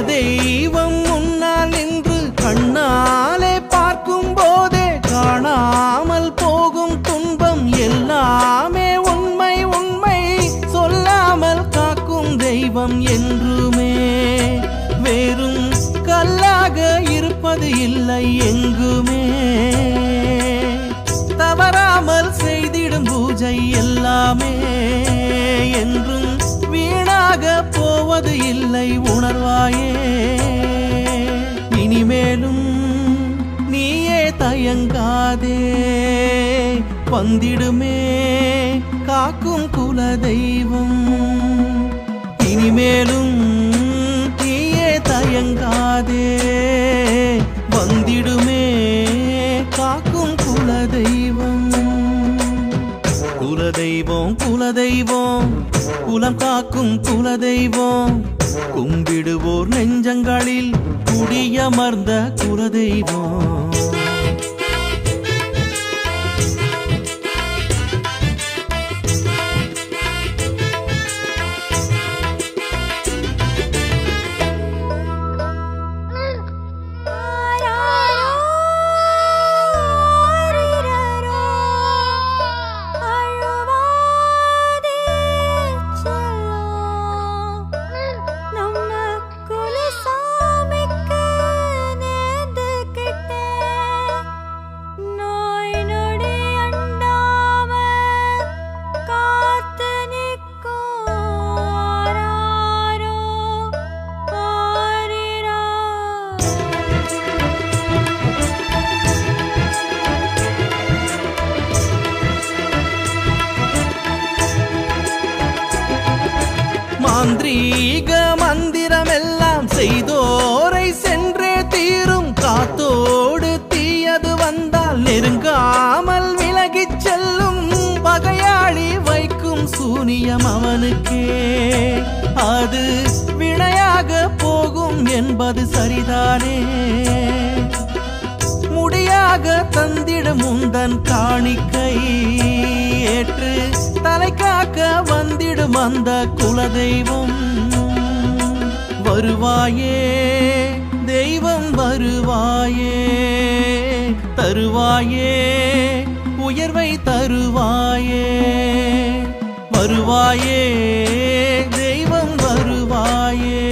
தெய்வம் முன்னால் நின்று கண்ணாலே பார்க்கும் போதே காணாமல் போகும் துன்பம் எல்லாமே உண்மை உண்மை. சொல்லாமல் காக்கும் தெய்வம் என்றுமே. வேறும் கல்லாக இருப்பது இல்லை எங்குமே. தவறாமல் செய்திடும் பூஜை எல்லாமே என்றும் வீணாக போவது இல்லை உணர்வாயே. இனிமேலும் நீயே தயங்காதே. வந்திடுமே காக்கும் குலதெய்வம் குலம் காக்கும் குலதெய்வம். கும்பிடுவோர் நெஞ்சங்களில் குடியமர்ந்த குலதெய்வம். மாந்திரீக மந்திரமெல்லாம் செய்தோரை சென்றே தீரும். காத்தோடு தீயது வந்தால் நெருங்காமல் விலகிச் செல்லும். பகையாளி வைக்கும் சூனியம் அவனுக்கே. அது வினையாக போகும் என்பது சரிதானே. முடியாக தந்திடும் உந்தன் காணிக்கை. ஏற்று தலை காக்க அந்த குலதெய்வம் வருவாயே தெய்வம் வருவாயே தருவாயே உயர்வை தருவாயே வருவாயே தெய்வம் வருவாயே.